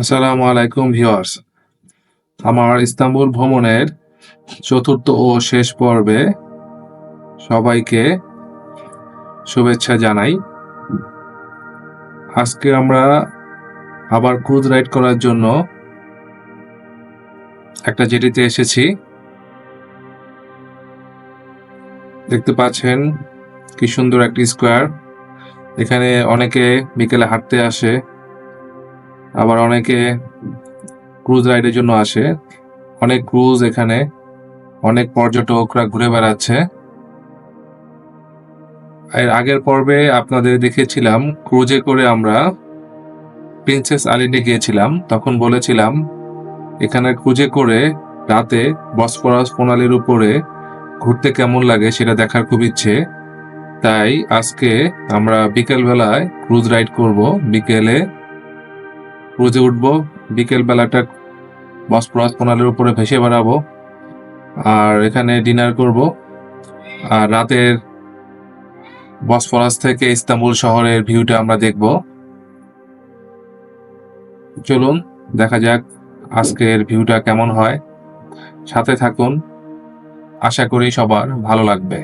আসসালামু আলাইকুম, ভিউয়ার্স। আমার ইস্তাম্বুল ভ্রমণের চতুর্থ ও শেষ পর্বে সবাইকে শুভেচ্ছা জানাই। আজকে আমরা আবার ক্রুজ রাইড করার জন্য একটা জেটিতে এসেছি। দেখতে পাচ্ছেন কি সুন্দর একটি স্কোয়ার। এখানে অনেকে বিকেলে হাঁটতে আসে। আবার অনেকে ক্রুজ রাইডের জন্য আসে। অনেক ক্রুজ এখানে, অনেক পর্যটকরা ঘুরে বেড়াচ্ছে। এর আগের পর্বে আপনাদের দেখেছিলাম ক্রুজে করে আমরা প্রিন্সেস আইল্যান্ডে গিয়েছিলাম। তখন বলেছিলাম, এখানে ক্রুজে করে রাতে বসফরাস প্রণালীর উপরে ঘুরতে কেমন লাগে সেটা দেখার খুব ইচ্ছে। তাই আজকে আমরা বিকেলবেলায় ক্রুজ রাইড করব। বিকেলে ক্রুজে উঠবো, বিকেল বেলাটা বসফরাস প্রণালীর উপরে ভেসে বেড়াবো, আর এখানে ডিনার করব। আর রাতের বসফরাস থেকে ইস্তাম্বুল শহরের ভিউটা আমরা দেখব। চলুন, দেখা যাক আজকের ভিউটা কেমন হয়। সাথে থাকুন। আশা করি সবার ভালো লাগবে।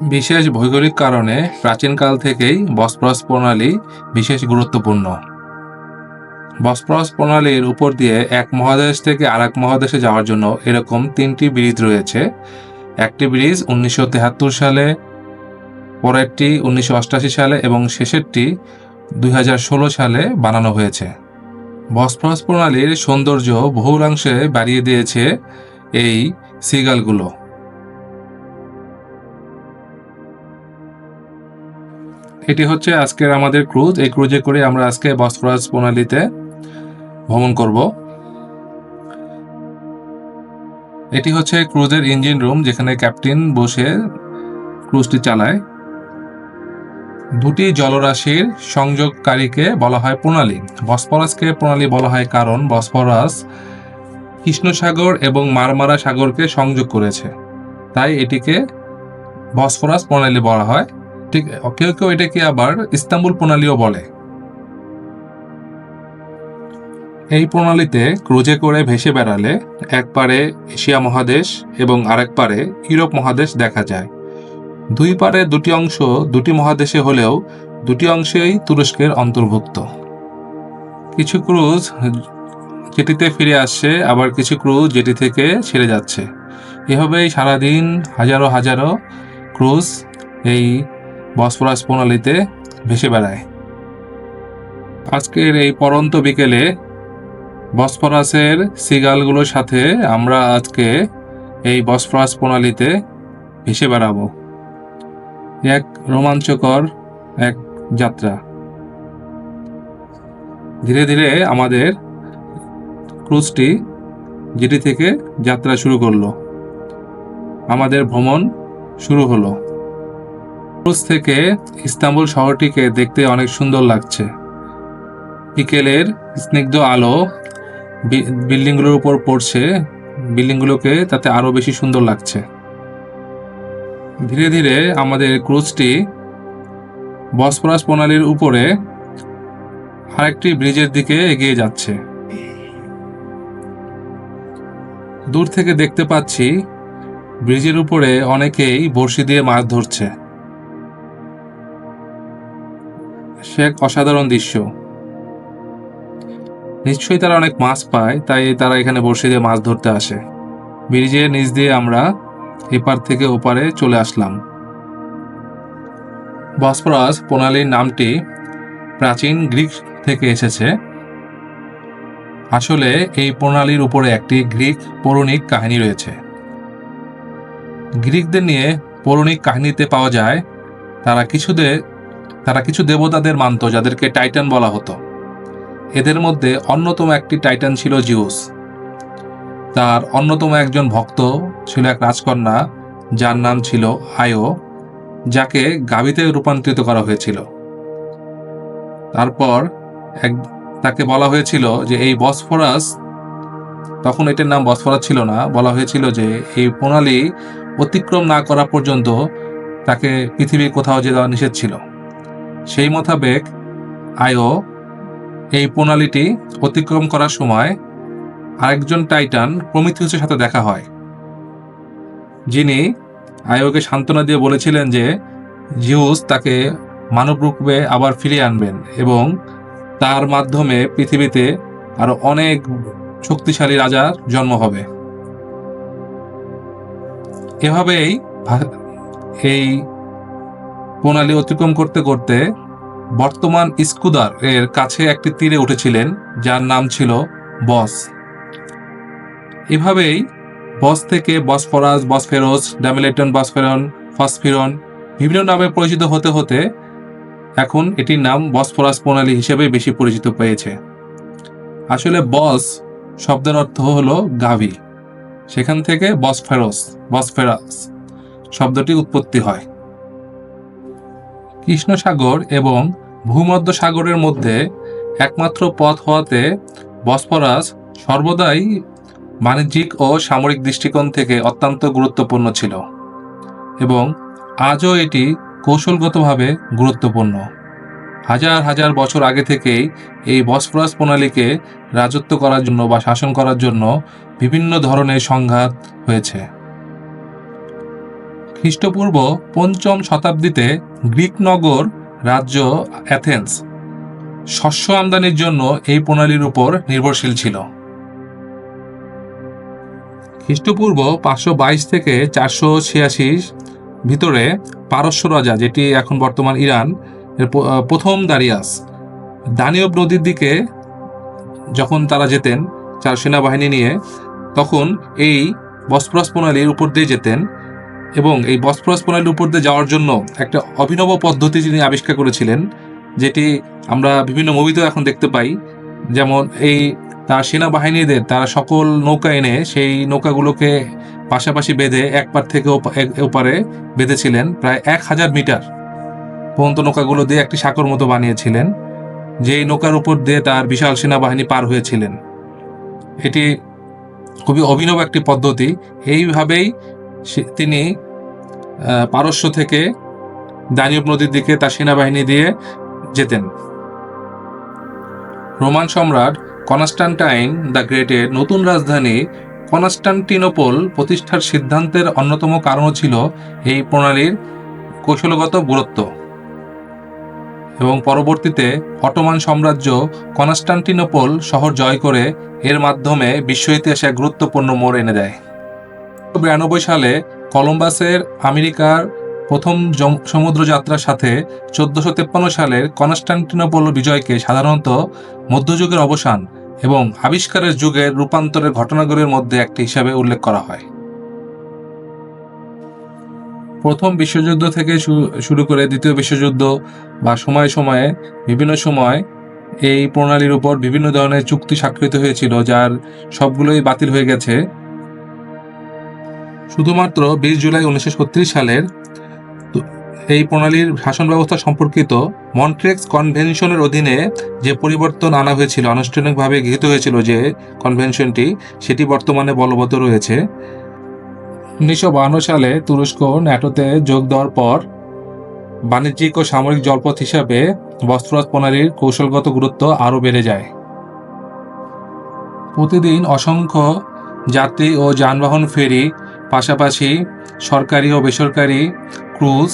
বিশেষ ভৌগোলিক কারণে প্রাচীনকাল থেকেই বসফরাস প্রণালী বিশেষ গুরুত্বপূর্ণ। বসফরাস প্রণালীর উপর দিয়ে এক মহাদেশ থেকে আরেক মহাদেশে যাওয়ার জন্য এরকম তিনটি ব্রিজ রয়েছে। একটি ব্রিজ উনিশশো সালে, পরেরটি উনিশশো সালে এবং শেষেরটি দুই হাজার ষোলো সালে বানানো হয়েছে। বসফরাস প্রণালীর সৌন্দর্য বহুলাংশে বাড়িয়ে দিয়েছে এই সিগালগুলো। এটি হচ্ছে আজকের আমাদের ক্রুজ। এই ক্রুজে করে আমরা আজকে বসফরাস প্রণালীতে ভ্রমণ করব। এটি হচ্ছে ক্রুজের ইঞ্জিন রুম, যেখানে ক্যাপ্টেন বসে ক্রুজটি চালায়। দুটি জলরাশির সংযোগকারীকে বলা হয় প্রণালী। বসফরাসকে প্রণালী বলা হয় কারণ বসফরাস কৃষ্ণসাগর এবং মারমারা সাগরকে সংযোগ করেছে। তাই এটিকে বসফরাস প্রণালী বলা হয়। ঠিক, কেউ কেউ এটাকে আবার ইস্তাম্বুল প্রণালীও বলে। এই প্রণালীতে ক্রুজে করে ভেসে বেড়ালে এক পারে এশিয়া মহাদেশ এবং আরেক পারে ইউরোপ মহাদেশ দেখা যায়। দুই পারে দুটি অংশ দুটি মহাদেশে হলেও দুটি অংশেই তুরস্কের অন্তর্ভুক্ত। কিছু ক্রুজ যেটিতে ফিরে আসছে, আবার কিছু ক্রুজ যেটি থেকে ছেড়ে যাচ্ছে। এভাবেই সারাদিন হাজারো হাজারো ক্রুজ এই বসফরাস প্রণালীতে ভেসে বেড়ায়। আজকের এই পরন্ত বিকেলে বসফরাসের সিগালগুলোর সাথে আমরা আজকে এই বসফরাস প্রণালীতে ভেসে বেড়াবো। এক রোমাঞ্চকর এক যাত্রা। ধীরে ধীরে আমাদের ক্রুজটি যেটি থেকে যাত্রা শুরু করল। আমাদের ভ্রমণ শুরু হলো। ক্রুজ থেকে ইস্তাম্বুল শহরটিকে দেখতে অনেক সুন্দর লাগছে। বিকেলের স্নিগ্ধ আলো বিল্ডিংগুলোর উপর পড়ছে। বিল্ডিংগুলোকে তাতে আরও বেশি সুন্দর লাগছে। ধীরে ধীরে আমাদের ক্রুজটি বসফরাস প্রণালীর উপরে আরেকটি ব্রিজের দিকে এগিয়ে যাচ্ছে। দূর থেকে দেখতে পাচ্ছি, ব্রিজের উপরে অনেকেই বড়শি দিয়ে মাছ ধরছে। সে এক অসাধারণ দৃশ্য। নিশ্চয়ই তারা অনেক মাছ পায়, তাই তারা এখানে বড়শি দিয়ে মাছ ধরতে আসে। ব্রিজের নিচ দিয়ে আমরা এপার থেকে ওপারে চলে আসলাম। বসফরাস প্রণালীর নামটি প্রাচীন গ্রিক থেকে এসেছে। আসলে এই প্রণালীর উপরে একটি গ্রিক পৌরাণিক কাহিনী রয়েছে। গ্রিকদের নিয়ে পৌরাণিক কাহিনীতে পাওয়া যায়, তারা কিছুদের তারা কিছু দেবতাদের মানত, যাদেরকে টাইটান বলা হতো। এদের মধ্যে অন্যতম একটি টাইটান ছিল জিউস। তার অন্যতম একজন ভক্ত ছিল এক রাজকন্যা, যার নাম ছিল আয়ো যাকে গাবিতে রূপান্তরিত করা হয়েছিল। তারপর এক, তাকে বলা হয়েছিল যে এই বসফরাস, তখন এটার নাম বসফরাস ছিল না, বলা হয়েছিল যে এই প্রণালী অতিক্রম না করা পর্যন্ত তাকে পৃথিবীর কোথাও যে যাওয়া নিষেধ ছিল। সেই মোতাবেক আয়ো এই প্রণালীটি অতিক্রম করার সময় আরেকজন টাইটান প্রমিথিউসের সাথে দেখা হয়, যিনি আয়োকে সান্ত্বনা দিয়ে বলেছিলেন যে জিউস তাকে মানবরূপে আবার ফিরিয়ে আনবেন এবং তার মাধ্যমে পৃথিবীতে আরও অনেক শক্তিশালী রাজার জন্ম হবে। এভাবেই এই প্রণালী অতিক্রম করতে করতে বর্তমান ইস্কুদার এর কাছে একটি তীরে উঠেছিলেন, যার নাম ছিল বস। এভাবেই বস থেকে বসফরাস, বসফেরোস, ড্যামিলেটন, বসফেরন, ফসফিরন বিভিন্ন নামে পরিচিত হতে হতে এখন এটির নাম বসফরাস প্রণালী হিসেবে বেশি পরিচিত পেয়েছে। আসলে বস শব্দের অর্থ হলো গাভী। সেখান থেকে বসফেরস, বসফেরাস শব্দটি উৎপত্তি হয়। কৃষ্ণ সাগর এবং ভূমধ্য সাগরের মধ্যে একমাত্র পথ হওয়াতে বসফরাস সর্বদাই বাণিজ্যিক ও সামরিক দৃষ্টিকোণ থেকে অত্যন্ত গুরুত্বপূর্ণ ছিল এবং আজও এটি কৌশলগতভাবে গুরুত্বপূর্ণ। হাজার হাজার বছর আগে থেকেই এই বসফরাস প্রণালীকে রাজত্ব করার জন্য বা শাসন করার জন্য বিভিন্ন ধরনের সংঘাত হয়েছে। খ্রিস্টপূর্ব পঞ্চম শতাব্দীতে গ্রিক নগর রাজ্য অ্যাথেন্স শস্য আমদানির জন্য এই প্রণালীর উপর নির্ভরশীল ছিল। খ্রিস্টপূর্ব পাঁচশো বাইশ থেকে চারশো ছিয়াশি ভিতরে পারস্য রাজা, যেটি এখন বর্তমান ইরান প্রথম দারিয়াস দানিয়ব নদীর দিকে যখন তারা যেতেন চার সেনাবাহিনী নিয়ে, তখন এই বসফরাস প্রণালীর উপর দিয়ে যেতেন। এবং এই বসফরাস প্রণালীর উপর দিয়ে যাওয়ার জন্য একটা অভিনব পদ্ধতি তিনি আবিষ্কার করেছিলেন, যেটি আমরা বিভিন্ন মুভিতেও এখন দেখতে পাই। যেমন এই তার সেনাবাহিনীদের, তারা সকল নৌকা এনে সেই নৌকাগুলোকে পাশাপাশি বেঁধে এক পার থেকে ওপারে বেঁধেছিলেন, প্রায় এক হাজার মিটার পর্যন্ত নৌকাগুলো দিয়ে একটি সাঁকর মতো বানিয়েছিলেন, যেই নৌকার উপর দিয়ে তার বিশাল সেনাবাহিনী পার হয়েছিলেন। এটি খুবই অভিনব একটি পদ্ধতি। এইভাবেই তিনি পারস্য থেকে দানিয়ব নদীর দিকে তার সেনাবাহিনী দিয়ে যেতেন। রোমান সম্রাট কনস্টান্টাইন দ্য গ্রেটের নতুন রাজধানী কনস্টান্টিনোপল প্রতিষ্ঠার সিদ্ধান্তের অন্যতম কারণও ছিল এই প্রণালীর কৌশলগত গুরুত্ব। এবং পরবর্তীতে অটোমান সাম্রাজ্য কনস্টান্টিনোপল শহর জয় করে এর মাধ্যমে বিশ্ব ইতিহাসে গুরুত্বপূর্ণ মোড় এনে দেয়। বিরানব্বই সালে কলম্বাসের আমেরিকার প্রথম সমুদ্রযাত্রার সাথে চোদ্দশো তেপ্পান্ন সালের কনস্টান্টিনোপল বিজয়কে সাধারণত মধ্যযুগের অবসান এবং আবিষ্কারের যুগের রূপান্তরের ঘটনাগুলির মধ্যে একটি হিসাবে উল্লেখ করা হয়। প্রথম বিশ্বযুদ্ধ থেকে শুরু করে দ্বিতীয় বিশ্বযুদ্ধ বা সময়ে সময়ে বিভিন্ন সময় এই প্রণালীর উপর বিভিন্ন ধরনের চুক্তি স্বাক্ষরিত হয়েছিল, যার সবগুলোই বাতিল হয়ে গেছে। শুধুমাত্র বিশ জুলাই উনিশশো ছত্রিশ সালের এই প্রণালীর শাসন ব্যবস্থা সম্পর্কিত মন্ট্রেক্স কনভেনশনের অধীনে যে পরিবর্তন আনা হয়েছিল, আনুষ্ঠানিকভাবে গৃহীত হয়েছিল যে কনভেনশনটি, সেটি বর্তমানে বলবৎ রয়েছে। উনিশশো সালে তুরস্ক ন্যাটোতে যোগ দেওয়ার পর বাণিজ্যিক ও সামরিক জলপথ হিসাবে বস্ত্ররাজ প্রণালীর কৌশলগত গুরুত্ব আরও বেড়ে যায়। প্রতিদিন অসংখ্য যাত্রী ও যানবাহন ফেরি পাশাপাশি সরকারি ও বেসরকারি ক্রুজ,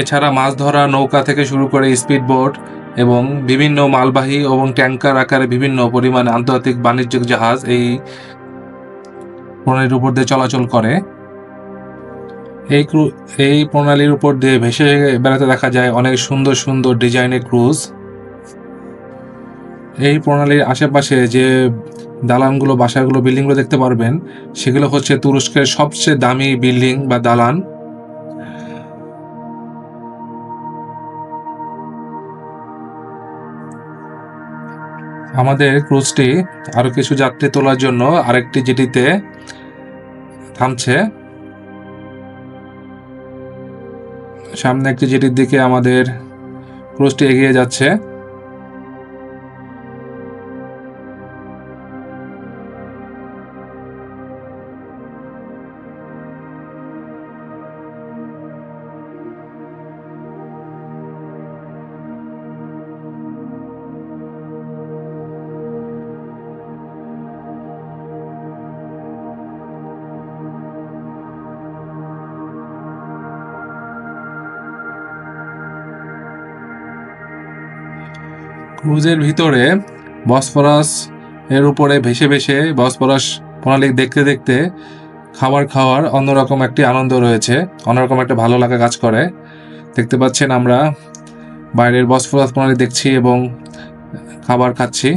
এছাড়া মাছ ধরা নৌকা থেকে শুরু করে স্পিডবোট এবং বিভিন্ন মালবাহী এবং ট্যাঙ্কার আকারে বিভিন্ন পরিমাণে আন্তর্জাতিক বাণিজ্যিক জাহাজ এই প্রণালীর উপর দিয়ে চলাচল করে। এই ক্রু, এই প্রণালীর উপর দিয়ে ভেসে বেড়াতে দেখা যায় অনেক সুন্দর সুন্দর ডিজাইনের ক্রুজ। এই প্রণালীর আশেপাশে যে দালানগুলো, বাসাগুলো, বিল্ডিংগুলো দেখতে পারবেন। সেগুলো হচ্ছে তুরস্কের সবচেয়ে দামি বিল্ডিং বা দালান। আমাদের ক্রুজটি আরও কিছু যাত্রী তোলার জন্য আরেকটি জেটিতে থামছে। সামনে একটি জেটির দিকে আমাদের ক্রুজটি এগিয়ে যাচ্ছে। ক্রুজের ভিতরে বসফরাস এর উপরে ভেসে ভেসে বসফরাস প্রণালী দেখতে দেখতে খাবার খাওয়ার অন্যরকম একটি আনন্দ রয়েছে, অন্যরকম একটা ভালো লাগা কাজ করে। দেখতে পাচ্ছেন আমরা বাইরের বসফরাস প্রণালী দেখছি এবং খাবার খাচ্ছি।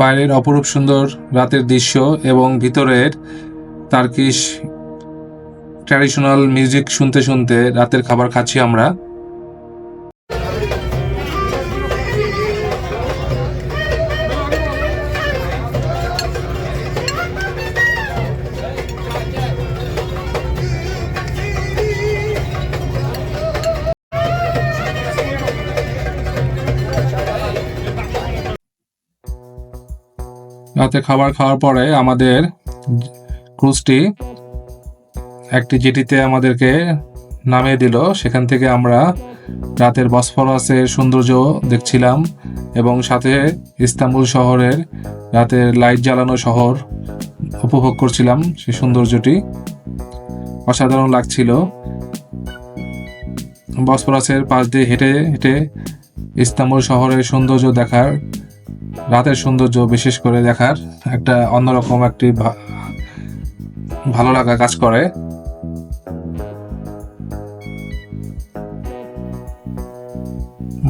বাইরের অপরূপ সুন্দর রাতের দৃশ্য এবং ভিতরের তার্কিশ ট্র্যাডিশনাল মিউজিক শুনতে শুনতে রাতের খাবার খাচ্ছি আমরা। রাতে খাবার খাওয়ার পরে আমাদের ক্রুজটি একটি জেটিতে আমাদেরকে নামিয়ে দিল। সেখান থেকে আমরা রাতের বসফরাসের সৌন্দর্য দেখছিলাম এবং সাথে ইস্তাম্বুল শহরের রাতের লাইট জ্বালানো শহর উপভোগ করছিলাম সেই সৌন্দর্যটি। অসাধারণ লাগছিল। বসফরাসের পাশ দিয়ে হেঁটে হেঁটে ইস্তাম্বুল শহরের সৌন্দর্য দেখার, রাতের সৌন্দর্য বিশেষ করে দেখার একটা অন্যরকম একটি ভালো লাগা কাজ করে।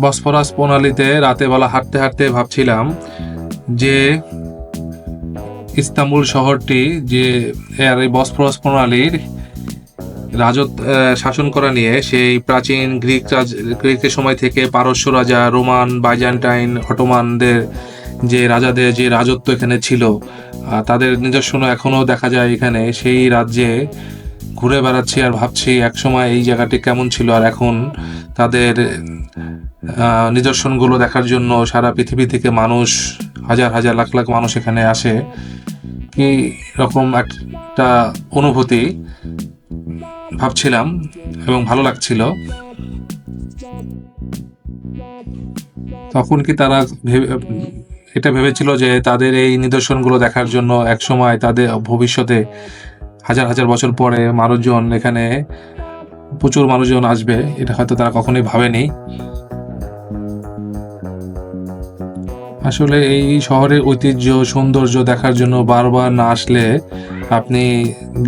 বসফরাস প্রণালীতে রাতে বেলা হাঁটতে হাঁটতে ভাবছিলাম যে ইস্তাম্বুল শহরটি যে এর এই বসফরাস প্রণালীর রাজত্ব শাসন করা নিয়ে সেই প্রাচীন গ্রিক রাজ, গ্রিকের সময় থেকে পারস্য রাজা, রোমান, বাইজান্টাইন, অটোমানদের যে রাজাদের যে রাজত্ব এখানে ছিল তাদের নিজস্ব এখনও দেখা যায় এখানে সেই রাজ্যে ঘুরে বেড়াচ্ছি আর ভাবছি একসময় এই জায়গাটি কেমন ছিল আর এখন তাদের নিদর্শনগুলো দেখার জন্য সারা পৃথিবী থেকে মানুষ, হাজার হাজার লাখ লাখ মানুষ এখানে আসে। কি রকম একটা অনুভূতি ভাবছিলাম এবং ভালো লাগছিল। তখন কি তারা এটা ভেবেছিল যে তাদের এই নিদর্শনগুলো দেখার জন্য একসময় তাদের ভবিষ্যতে হাজার হাজার বছর পরে মানুষজন এখানে প্রচুর মানুষজন আসবে, এটা হয়তো তারা কখনোই ভাবেনি। আসলে এই শহরের ঐতিহ্য, সৌন্দর্য দেখার জন্য বারবার না আসলে আপনি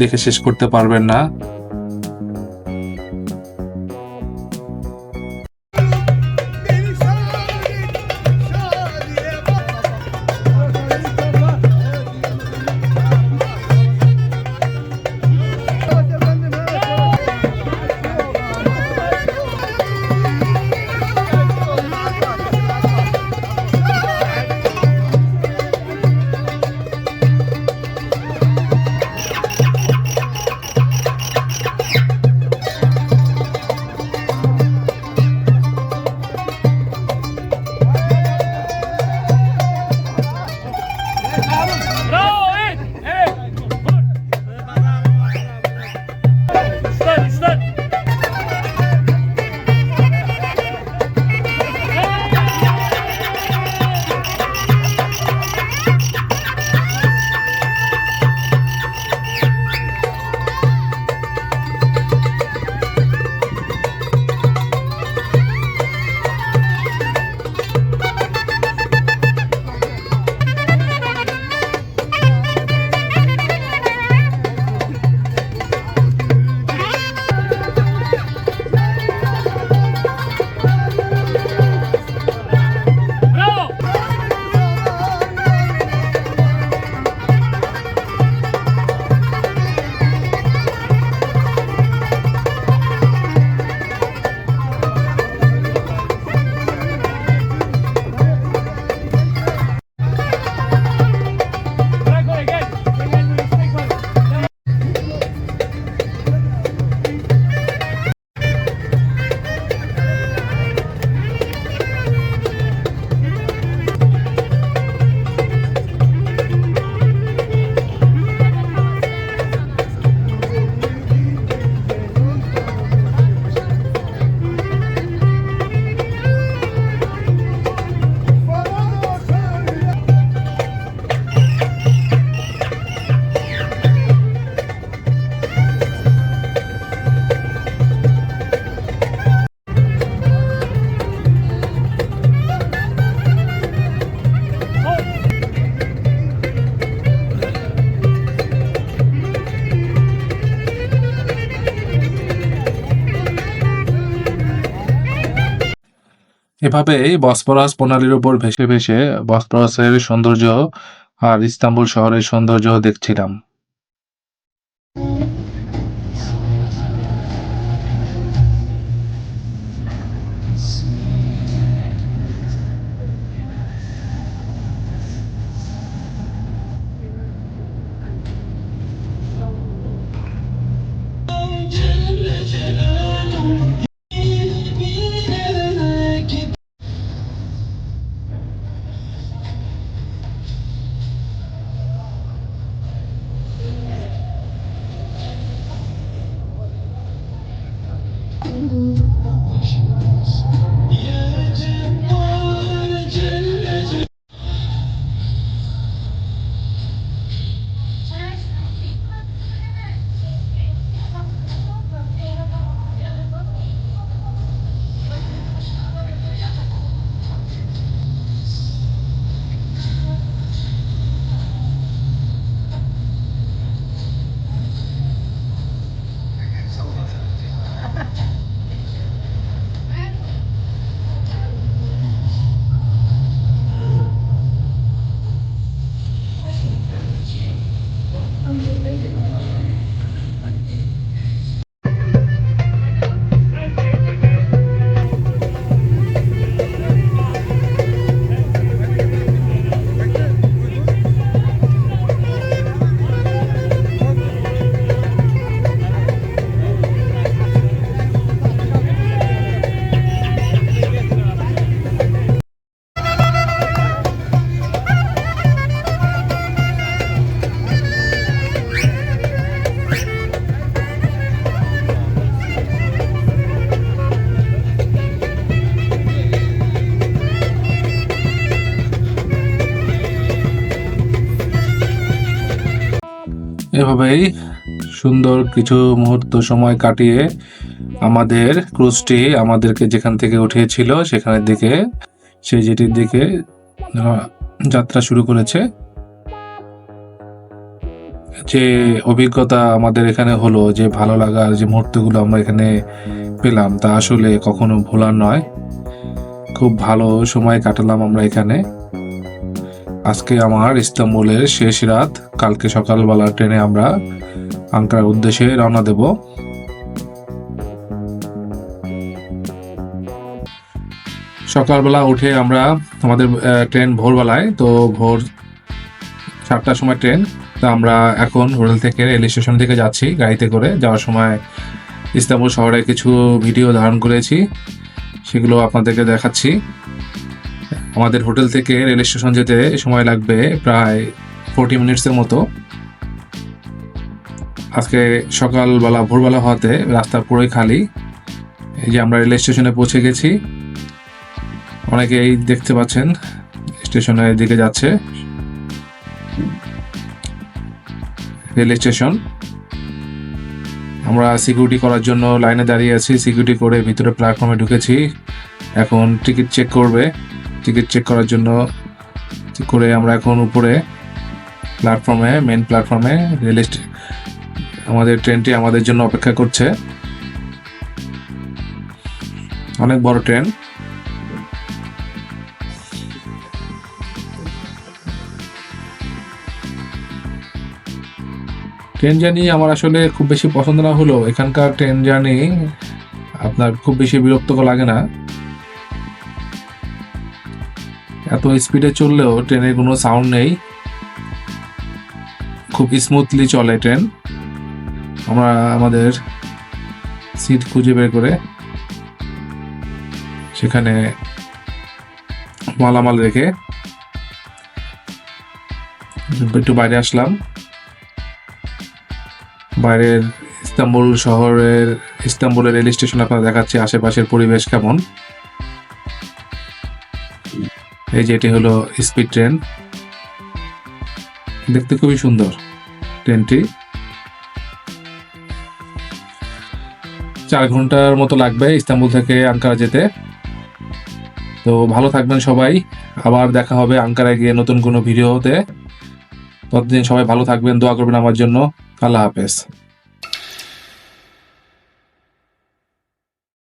দেখে শেষ করতে পারবেন না। এভাবেই বসপরাস প্রণালীর উপর ভেসে ভেসে বসপরাসের সৌন্দর্য আর ইস্তাম্বুল শহরের সৌন্দর্য দেখছিলাম। এভাবেই সুন্দর কিছু মুহূর্ত সময় কাটিয়ে আমাদের ক্রুজটি আমাদেরকে যেখান থেকে উঠিয়েছিল সেখানের দিকে, সেই যেটির দিকে যাত্রা শুরু করেছে। যে অভিজ্ঞতা আমাদের এখানে হলো, যে ভালো লাগার যে মুহূর্তগুলো আমরা এখানে পেলাম, তা আসলে কখনো ভোলার নয়। খুব ভালো সময় কাটালাম আমরা এখানে। আজকে আমার ইস্তাম্বুলের শেষ রাত, কালকে সকালবেলা ট্রেনে আমরা আঙ্কারার উদ্দেশ্যে রওনা দেব। সকালবেলা উঠে আমরা আমাদের ট্রেন ভোরবেলায়, তো ভোর সাতটার সময় ট্রেন, তো আমরা এখন হোটেল থেকে রেল স্টেশন থেকে যাচ্ছি, গাড়িতে করে। যাওয়ার সময় ইস্তাম্বুল শহরে কিছু ভিডিও ধারণ করেছি, সেগুলো আপনাদেরকে দেখাচ্ছি। আমাদের হোটেল থেকে রেল স্টেশন যেতে সময় লাগবে প্রায় ফোরটি মিনিটসের মতো। আজকে সকালবেলা, ভোরবেলা হওয়াতে রাস্তা পুরোই খালি। এই যে আমরা রেল স্টেশনে পৌঁছে গেছি। অনেকেই দেখতে পাচ্ছেন, স্টেশনের দিকে যাচ্ছে রেল স্টেশন। আমরা সিকিউরিটি করার জন্য লাইনে দাঁড়িয়ে আছি। সিকিউরিটি করে ভিতরে প্ল্যাটফর্মে ঢুকেছি। এখন টিকিট চেক করবে। টিকিট চেক করার জন্য করে আমরা এখন উপরে প্ল্যাটফর্মে মেন প্ল্যাটফর্মে রেল আমাদের ট্রেনটি আমাদের জন্য অপেক্ষা করছে। অনেক বড় ট্রেন ট্রেন জার্নি আমার আসলে খুব বেশি পছন্দ না হলেও এখানকার ট্রেন জার্নি আপনার খুব বেশি বিরক্তকর লাগে না। এত স্পিডে চললেও ট্রেনের কোনো সাউন্ড নেই। খুব স্মুথলি চলে ট্রেন। আমরা আমাদের সিট খুঁজে বের করে সেখানে মালামাল রেখে একটু বাইরে আসলাম। বাইরের ইস্তাম্বুল শহরের, ইস্তাম্বুলের রেল স্টেশন আপনারা দেখাচ্ছি, আশেপাশের পরিবেশ কেমন? এই যে এটি হলো স্পিড ট্রেন দেখতে খুবই সুন্দর ট্রেনটি চার ঘণ্টার মতো লাগবে ইস্তাম্বুল থেকে আঙ্কারা যেতে। তো ভালো থাকবেন সবাই। আবার দেখা হবে আঙ্কারায় গিয়ে নতুন কোনো ভিডিওতে। ততদিন সবাই ভালো থাকবেন, দোয়া করবেন আমার জন্য। আল্লাহ হাফেজ।